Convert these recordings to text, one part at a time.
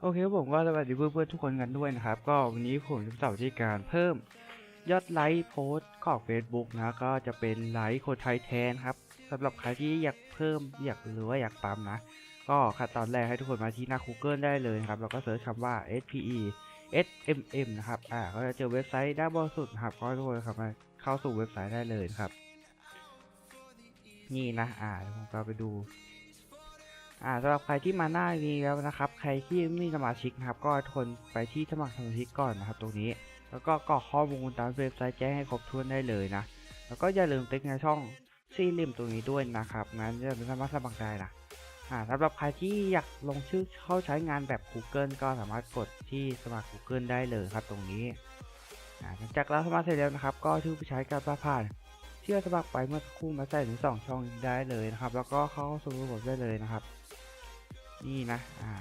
โอเคครับผมก็สวัสดีเพื่อนๆทุกคนกันด้วยนะครับ ก็วันนี้ผมจะสอนวิธีการเพิ่มยอดไลค์โพสต์ของ Facebook นะก็จะเป็นไลค์คนไทยแทนครับสำหรับใครที่อยากเพิ่มอยากหรือว่าอยากปั๊มนะ ก็ขั้นตอนแรกให้ทุกคนมาที่หน้า Google ได้เลยครับแล้วก็เสิร์ชคำว่า SPE SMM นะครับอ่าก็จะเจอเว็บไซต์ด้านบนสุดครับก็ทุกคนครับมาเข้าสู่เว็บไซต์ได้เลยครับ นี่นะอ่าผมก็ไปดู อ่าสำหรับใครที่มาหน้านี้แล้วนะครับ ใครที่ไม่มีสมาชิกนะครับ ก็ทนไปที่สมัครสมาชิกก่อนนะครับ ตรงนี้ แล้วก็กรอกข้อมูลตามเว็บไซต์แจ้งให้ครบถ้วนได้เลยนะ แล้วก็อย่าลืมติ๊กในช่องซี่ริมตรงนี้ด้วยนะครับ งั้นจะสามารถสมัครได้นะอ่าสำหรับใครที่อยากลงชื่อเข้าใช้งานแบบ Google ก็สามารถกดที่สมัคร Google ได้เลยครับตรงนี้อ่าหลังจากเราสมัครเสร็จแล้วนะครับ ก็ชื่อผู้ใช้การผ่าน ที่เราสมัครไปเมื่อสักครู่มาใส่ถึงสองช่องได้เลยนะครับ แล้วก็เข้าสู่ระบบได้เลยนะครับ นี่นะอ่า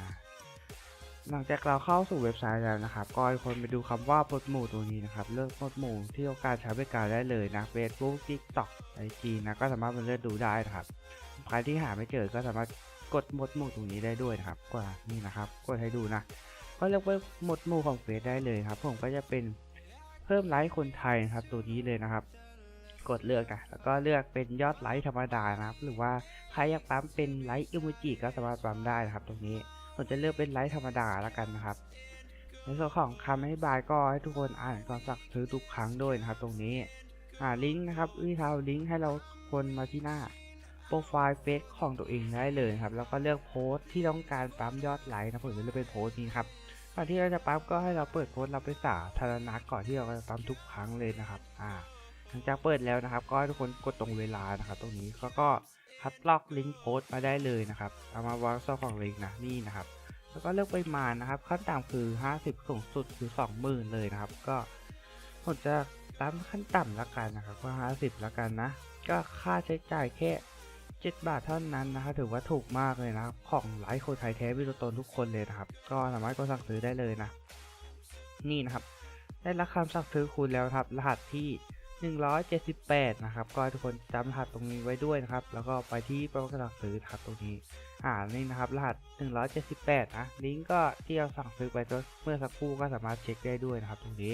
หลังจากเราเข้าสู่เว็บไซต์แล้วนะครับ ก็ให้คนไปดูคำว่าโปรดหมู่ตัวนี้นะครับ เลือกโปรดหมู่ที่ต้องการใช้บริการได้เลยนะ Facebook TikTok IG นะก็สามารถมาเลือกดูได้นะครับใครที่หาไม่เจอก็สามารถกดหมวดหมู่ตรงนี้ได้ด้วยนะครับกว่านี่นะครับ กดให้ดูนะ ก็เลือกว่าหมวดหมู่ของเฟซได้เลยครับ ผมก็จะเป็นเพิ่มไลค์คนไทยนะครับตัวนี้เลยนะครับ กดเลือกนะแล้วก็เลือกเป็นยอดไลค์ธรรมดานะครับ หรือว่าใครอยากปั๊มเป็นไลค์อิโมจิก็สามารถปั๊มได้นะครับ ตรงนี้ผมจะเลือกเป็นไลค์ธรรมดาแล้วกันนะครับ ในส่วนของคำอธิบายก็ให้ทุกคนอ่านก่อนสั่งซื้อทุกครั้งด้วยนะครับ ตรงนี้อ่าลิงก์นะครับวิธีเอาลิงก์ให้เราคนมาที่หน้าโปรไฟล์เฟซของตัวเองได้เลยครับ แล้วก็เลือกโพสต์ที่ต้องการปั๊มยอดไลค์นะผมจะเลือกเป็นโพสต์นี้ครับก่อนที่เราจะปั๊มก็ให้เราเปิดโพสต์เราไปสาธารณะก่อนที่เราจะปั๊มทุกครั้งเลยนะครับ อ่า ลังจากเปิดแล้วนะครับ ก็ให้ทุกคนกดตรงเวลานะครับ ตรงนี้เขาก็คัดลอกลิงก์โพสต์มาได้เลยนะครับเอามาวางเจ้าของลิงก์นะนี่นะครับ แล้วก็เลือกปริมาณนะครับ ขั้นต่ำคือ 50 สูงสุดคือ 20,000 เลยนะครับ ก็ผมจะตามขั้นต่ำละกันนะครับก็50ละกันนะก็ค่าใช้จ่ายแค่ 7 บาทเท่านั้นนะครับถือว่าถูกมากเลยนะครับ ของไลฟ์คนไทยแท้วิตัวตนทุกคนเลยนะครับ ก็สามารถกดสั่งซื้อได้เลยนะ นี่นะครับ ได้รับคำสั่งซื้อคุณแล้วครับ รหัสที่ 178 นะครับ ก็ทุกคนจำรหัสตรงนี้ไว้ด้วยนะครับ แล้วก็ไปที่โปรแกรมสั่งซื้อนะครับตรงนี้ อ่า นี่นะครับ รหัส 178 นะ ลิงก์ก็ที่เราสั่งซื้อไปเมื่อสักครู่ก็สามารถเช็คได้ด้วยนะครับ ตรงนี้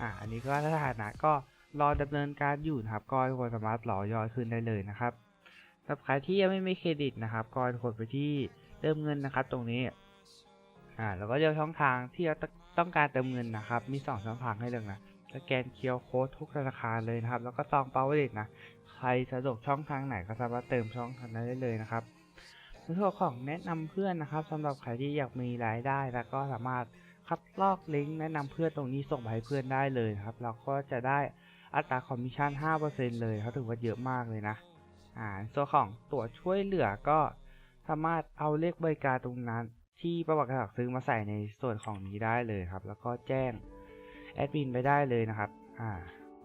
อ่า อันนี้ก็สถานะก็รอดำเนินการอยู่นะครับ ก็ทุกคนสามารถรอยอดขึ้นได้เลยนะครับสำหรับใครที่ยังไม่มีเครดิตนะครับ ก็ทุกคนไปที่เติมเงินนะครับ ตรงนี้ อ่า แล้วก็เลือกช่องทางที่เราต้องการเติมเงินนะครับ มี 2 ช่องทางให้เลือกนะ สแกนเคียวโค้ดทุกธนาคารเลยนะครับ แล้วก็ซองเปาเวลตนะ ใครสะดวกช่องทางไหนก็สามารถเติมช่องทางนั้นได้เลยนะครับในส่วนของแนะนำเพื่อนนะครับสำหรับใครที่อยากมีรายได้ แล้วก็สามารถคัดลอกลิงก์แนะนำเพื่อนตรงนี้ส่งไปให้เพื่อนได้เลยนะครับ เราก็จะได้อัตราคอมมิชชั่น 5%เลยเขาถือว่าเยอะมากเลยนะ อ่าส่วนของตัวช่วยเหลือก็สามารถเอาเลขบริการตรงนั้น ที่ประวัติการซื้อมาใส่ในส่วนของนี้ได้เลยครับ แล้วก็แจ้ง แอดมินไปได้เลยนะครับอ่า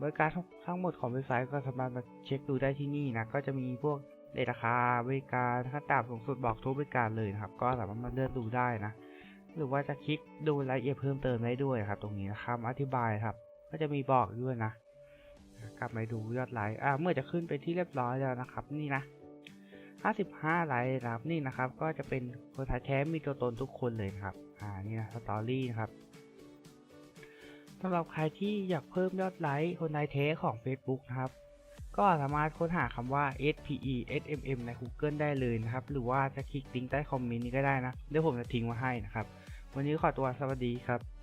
บริการทั้งหมดของเว็บไซต์ก็สามารถมาเช็คดูได้ที่นี่นะก็จะมีพวกเรทราคาบริการขั้นต่ำสูงสุดบอกทุกบริการเลยนะครับ ก็สามารถมาเลือกดูได้นะ หรือว่าจะคลิกดูรายละเอียดเพิ่มเติมได้ด้วยครับ ตรงนี้นะครับอธิบายครับ ก็จะมีบอกด้วยนะ กลับมาดูยอดไลค์อ่าเมื่อจะขึ้นไปที่เรียบร้อยแล้วนะครับ นี่นะ 55ไลค์นะครับนี่นะครับ ก็จะเป็นคนไทยแท้มีตัวตนทุกคนเลยครับ อ่านี่นะสตอรี่นะครับำหรับใครที่อยากเพิ่มยอดไลค์คนไทยแท้ของ Facebook นะครับ ก็สามารถค้นหาคำว่า SPE SMM ใน Google ได้เลยนะครับ หรือว่าจะคลิกลิงก์ใต้คอมเมนต์นี้ก็ได้นะ เดี๋ยวผมจะทิ้งไว้ให้นะครับ วันนี้ขอตัวสวัสดีครับ